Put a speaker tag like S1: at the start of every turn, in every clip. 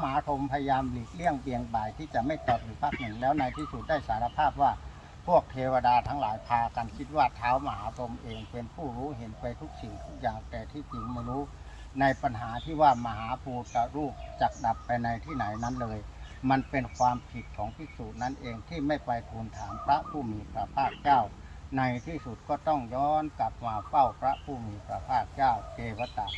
S1: หมาธมพยายามหลีกเลี่ยงเบี่ยงบ่ายที่จะไม่ตอบอยู่พักหนึ่งแล้วในที่สุดได้สารภาพว่าพวกเทวดาทั้งหลายพากันคิดว่าเท้ามหาพรหมเองเป็นผู้รู้เห็นไปทุกสิ่งทุกอย่างแต่ที่จริงไม่รู้ ในปัญหาที่ว่ามหาภูตรูปจักดับไปในที่ไหนนั้นเลย มันเป็นความผิดของภิกษุนั้นเองที่ไม่ไปทูลถามพระผู้มีพระภาคเจ้า ในที่สุดก็ต้องย้อนกลับมาเฝ้าพระผู้มีพระภาคเจ้าเทวตา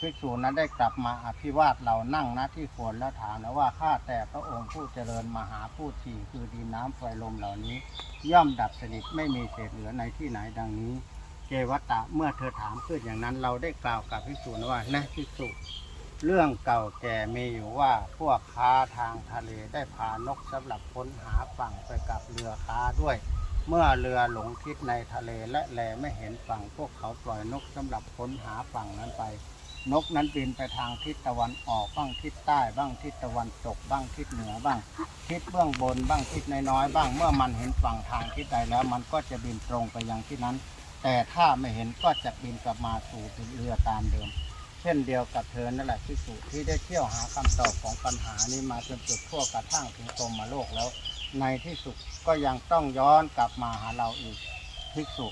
S1: ภิกษุนั้นได้กลับมาอภิวาทเรานั่งณที่ควรแล้วถามแล้วว่าข้าแต่พระองค์ผู้เจริญมหาผู้ทีคือดินน้ำไฟลมเหล่านี้ ย่อมดับสนิทไม่มีเศษเหลือในที่ไหนดังนี้ เกวตะเมื่อเธอถามขึ้นอย่างนั้น เราได้กล่าวกับภิกษุนว่านะภิกษุเรื่องเก่าแก่มีอยู่ว่าพวกค้าทางทะเลได้พานกสำหรับค้นหาฝั่งไปกับเรือค้าด้วย เมื่อเรือหลงทิศในทะเลและแลไม่เห็นฝั่งพวกเขาปล่อยนกสำหรับค้นหาฝั่งนั้นไป นกนั้นบินไปทางทิศตะวันออกบ้างทิศใต้บ้างทิศตะวันตกบ้างทิศเหนือบ้าง ทิศเบื้องบนบ้างทิศน้อยๆบ้าง เมื่อมันเห็นฝั่งทางทิศใดแล้ว มันก็จะบินตรงไปยังที่นั้น แต่ถ้าไม่เห็นก็จะบินกลับมาสู่เรือตามเดิม เช่นเดียวกับเธอนั่นแหละที่สุที่ได้เที่ยวหาคำตอบของปัญหานี้มาจนจุดทั่วกระทั่งถึงพรหมโลกแล้ว ในที่สุดก็ยังต้องย้อนกลับมาหาเราอีกภิกษุ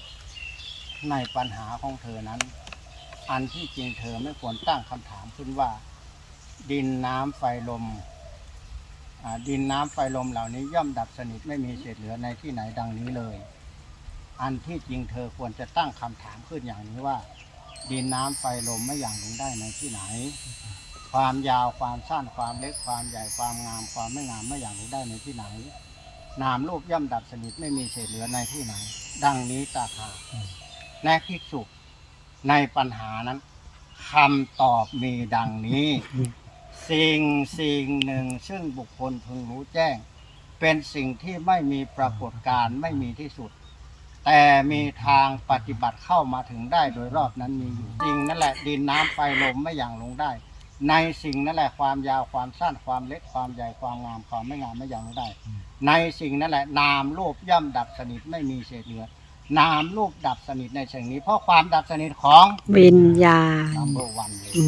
S1: ในปัญหาของเธอนั้น อันที่จริงเธอไม่ควรตั้งคำถามขึ้นว่า ดินน้ำไฟลมดินน้ำไฟลมเหล่านี้ย่อมดับสนิทไม่มีเศษเหลือในที่ไหนดังนี้เลย อันที่จริงเธอควรจะตั้งคำถามขึ้นอย่างนี้ว่า ดินน้ำไฟลมไม่อย่างลงได้ในที่ไหน ความยาวความสั้นความเล็กความใหญ่ความงาม ความไม่งามไม่อย่างลงได้ในที่ไหน นามรูปย่อมดับสนิทไม่มีเศษเหลือในที่ไหน ดังนี้ตาขาแนภิกษุในปัญหานั้นคำตอบมีดังนี้ สิ่งสิ่งหนึ่งซึ่งบุคคลพึงรู้แจ้ง เป็นสิ่งที่ไม่มีปรากฏการณ์ไม่มีที่สุด แต่มีทางปฏิบัติเข้ามาถึงได้โดยรอบนั้นมีอยู่สิ่งนั่นแหละดินน้ำไฟลมไม่อย่างลงได้ ในสิ่งนั่นแหละความยาวความสั้นความเล็กความใหญ่ความงามความไม่งามไม่อย่างลงได้ ในสิ่งนั่นแหละ นามรูปย่อมดับสนิทไม่มีเศษเหลือนามรูปดับสนิทในสิ่งนี้ เพราะความดับสนิทของ
S2: วิญญาณ
S1: number one เลย
S2: อื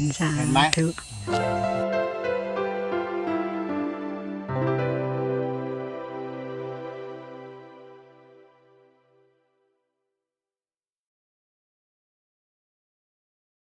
S2: มสา
S1: เห็นไหม
S2: ธุ
S1: เ